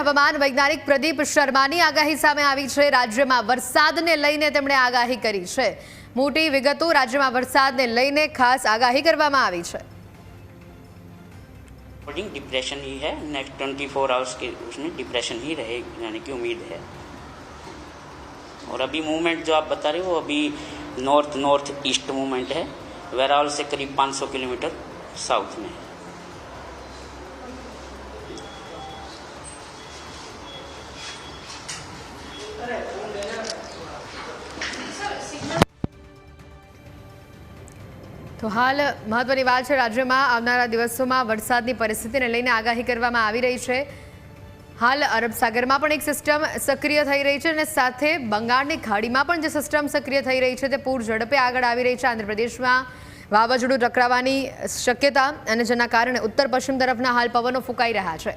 હવામાન વૈજ્ઞાનિક પ્રદીપ શર્માની આગાહી સામે આવી છે રાજ્યમાં વરસાદને લઈને તેમણે આગાહી કરી છે મોટી વિગતો રાજ્યમાં વરસાદને લઈને ખાસ આગાહી કરવામાં આવી છે अकॉर्डिंग डिप्रेशन ही है नेक्स्ट ट्वेंटी फोर आवर्स के उसमें डिप्रेशन ही रहे रहने की उम्मीद है और अभी मूवमेंट जो आप बता रहे हो वो अभी नॉर्थ नॉर्थ ईस्ट मूवमेंट है वेरावल से करीब 500 किलोमीटर साउथ में है તો હાલ મહત્વની વાત છે, રાજ્યમાં આવનારા દિવસોમાં વરસાદની પરિસ્થિતિને લઈને આગાહી કરવામાં આવી રહી છે. હાલ અરબ સાગરમાં પણ એક સિસ્ટમ સક્રિય થઈ રહી છે અને સાથે બંગાળની ખાડીમાં પણ જે સિસ્ટમ સક્રિય થઈ રહી છે તે પૂર ઝડપે આગળ આવી રહી છે. આંધ્રપ્રદેશમાં વાવાઝોડું ટકરાવાની શક્યતા અને જેના કારણે ઉત્તર પશ્ચિમ તરફના હાલ પવનો ફૂંકાઈ રહ્યા છે.